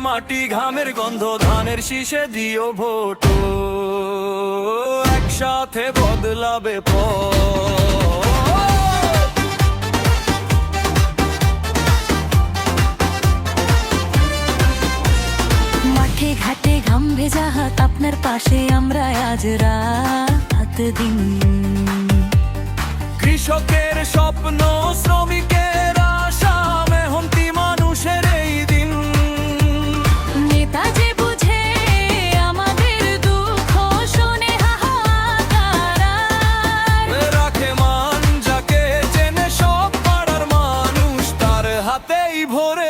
মাটি ঘামের গন্ধ ধানের শীষে দিও ভোট। একসাথে বদলাবে পথ। মাঠে ঘাটে ঘাম ভেজা হাত আপনার পাশে আমরা আজ রাত দিন। কৃষকের স্বপ্ন শ্রমিকের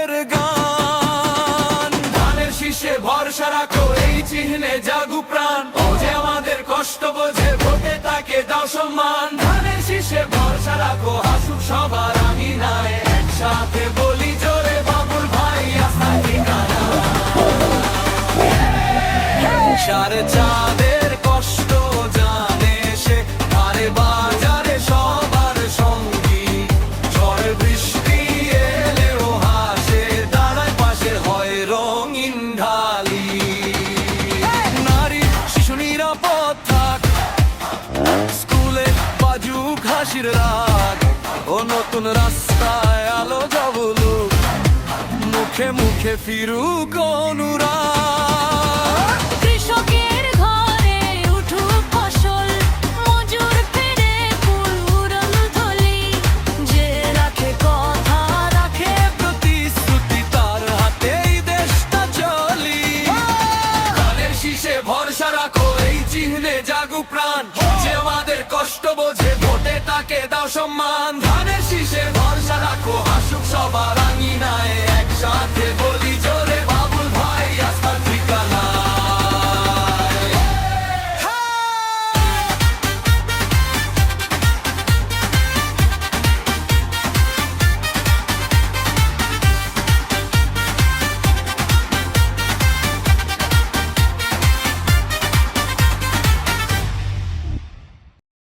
ভোরের গান। ধানের শীষে ভরসা রাখো, এই চিহ্নে জাগু প্রাণ। ও আমাদের কষ্ট বোঝে, ভোটে তাকে দাও সম্মান। ধানের শীষে ভরসা রাখো, হাসুক সবার আমি নাই একসাথে বলি, জোরে বাবুল ভাই, আস্থা ঠিকানা। সারে চাঁদের কষ্ট থাক। স্কুলে বাজুক হাসির রাগ। ও নতুন রাস্তায় আলো যাবলু মুখে মুখে ফিরুক অনুরাগ। তাকে